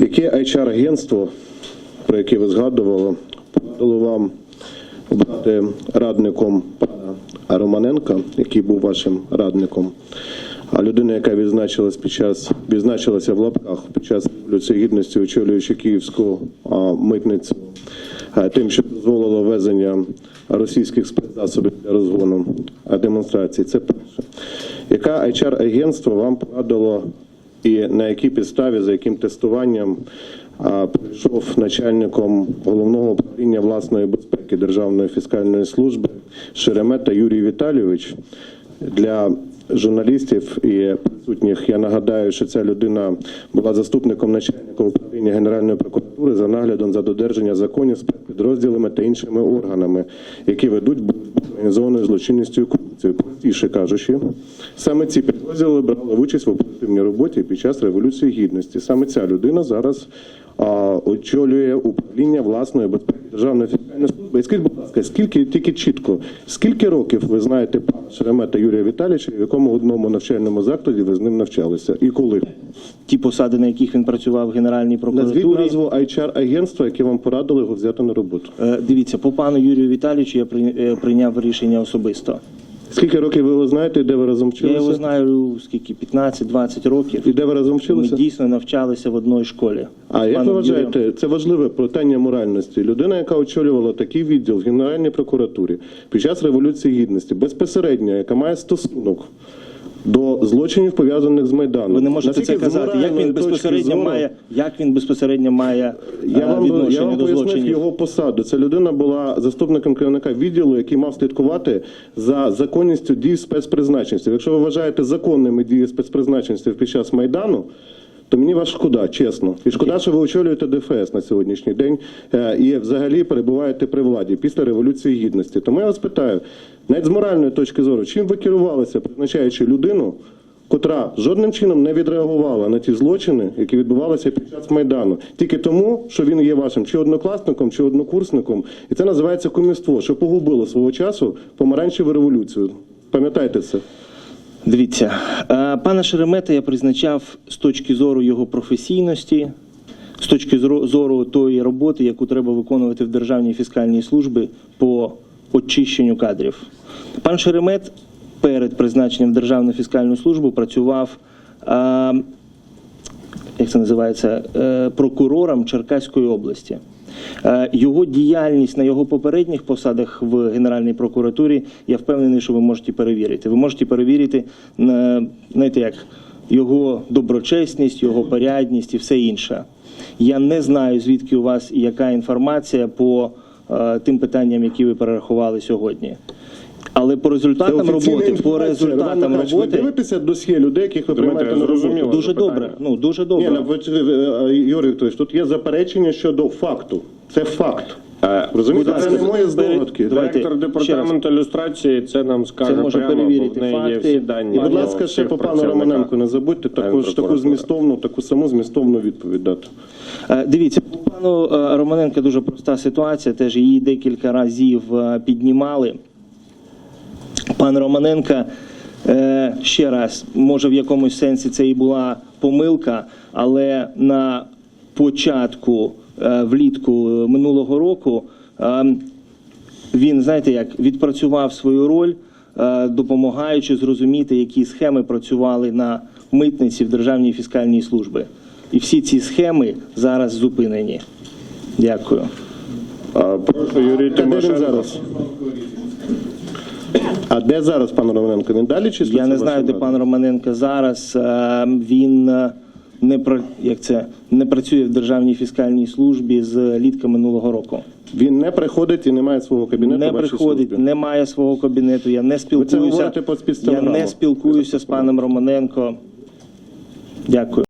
Яке HR-агентство, про яке ви згадували, порадило вам брати радником пана Романенка, який був вашим радником, а людина, яка відзначилась під час відзначилася в лапках під час революції гідності, очолюючи київську а, митницю, а, тим, що дозволило ввезення російських спецзасобів для розгону а, демонстрацій. Це перше. Яка HR-агентство вам порадило і на якій підставі, за яким тестуванням прийшов начальником головного управління власної безпеки Державної фіскальної служби Шеремета Юрій Віталійович для журналістів і присутніх. Я нагадаю, що ця людина була заступником начальника управління Генеральної прокуратури за наглядом за додержання законів з підрозділами та іншими органами, які ведуть боротьбу з організованою злочинністю і корупцією. Простіше кажучи, саме ці підрозділи брали участь в оперативній роботі під час революції гідності. Саме ця людина зараз а, очолює управління власної безпеки державної фіскальної служби. І скажіть, будь ласка, скільки тільки чітко, скільки років ви знаєте пана Шеремета Юрія Віталійовича, в якому одному навчальному закладі ви з ним навчалися? І коли? Ті посади, на яких він працював в Генеральній Назвіть назву HR-агентства, яке вам порадили його взяти на роботу. Е, Дивіться, по пану Юрію Віталійовичу я е, прийняв рішення особисто. Скільки років ви його знаєте, і де ви разом Я вчилися? його знаю скільки 15-20 років. І де ви разом Ми дійсно навчалися в одній школі. А як ви вважаєте, Юрієм. це важливе питання моральності? Людина, яка очолювала такий відділ в Генеральній прокуратурі під час Революції Гідності, безпосередньо, яка має стосунок до злочинів, пов'язаних з Майданом. Ви не можете це Наскільки казати. Як він безпосередньо зору- має, як він безпосередньо має Я е, вам, відношення я вам до пояснив злочинів? його посаду. Ця людина була заступником керівника відділу, який мав слідкувати за законністю дій спецпризначенців. Якщо ви вважаєте законними дії спецпризначенців під час Майдану, то мені вас шкода, чесно. І шкода, що ви очолюєте ДФС на сьогоднішній день е, і взагалі перебуваєте при владі після Революції Гідності. Тому я вас питаю, навіть з моральної точки зору, чим ви керувалися, призначаючи людину, котра жодним чином не відреагувала на ті злочини, які відбувалися під час майдану, тільки тому, що він є вашим чи однокласником, чи однокурсником, і це називається кумівство, що погубило свого часу помаранчеву революцію. Пам'ятайте це. Дивіться, е, пана Шеремета я призначав з точки зору його професійності, з точки зору- зору тої роботи, яку треба виконувати в Державній фіскальній службі по очищенню кадрів. Пан Шеремет перед призначенням в Державну фіскальну службу працював. е, як це називається, е, прокурором Черкаської області. Е, Його діяльність на його попередніх посадах в Генеральній прокуратурі, я впевнений, що ви можете перевірити. Ви можете перевірити знаєте як, його доброчесність, його порядність і все інше. Я не знаю, звідки у вас і яка інформація по тим питанням, які ви перерахували сьогодні. Але по результатам роботи, по результатам Михайлович, Ви дивитеся дивитеся досьє людей, яких ви приймаєте на роботу? дуже добре. Ну дуже Ні, добре. ну, ви- ви- Юрій Вікторович, тут є заперечення щодо факту. Це факт. Е, Розумієте, будь це ласка, не мої здогадки. давайте. Директор департаменту ілюстрації це нам скаже Це може прямо, перевірити бо в неї є факти. всі дані. І, будь ласка, ще по пану. Романенку не забудьте також таку змістовну, таку саму змістовну відповідь дати. Е, Дивіться, по пану е, Романенка дуже проста ситуація. Теж її декілька разів е, піднімали. Пан Романенка, е, ще раз, може в якомусь сенсі це і була помилка, але на початку влітку минулого року е, він, знаєте, як відпрацював свою роль, е, допомагаючи зрозуміти, які схеми працювали на митниці в Державній фіскальній службі. І всі ці схеми зараз зупинені. Дякую. А, Прошу Юрій де Тимошенко. зараз? А де зараз пан Романенко? Він далі чи Я не знаю, де пан Романенко зараз. Е, Він е, не про як це не працює в Державній фіскальній службі з літка минулого року. Він не приходить і не має свого кабінету. Не приходить, службі. не має свого кабінету. Я не спілкуюся. під я не спілкуюся з паном Романенко. Дякую.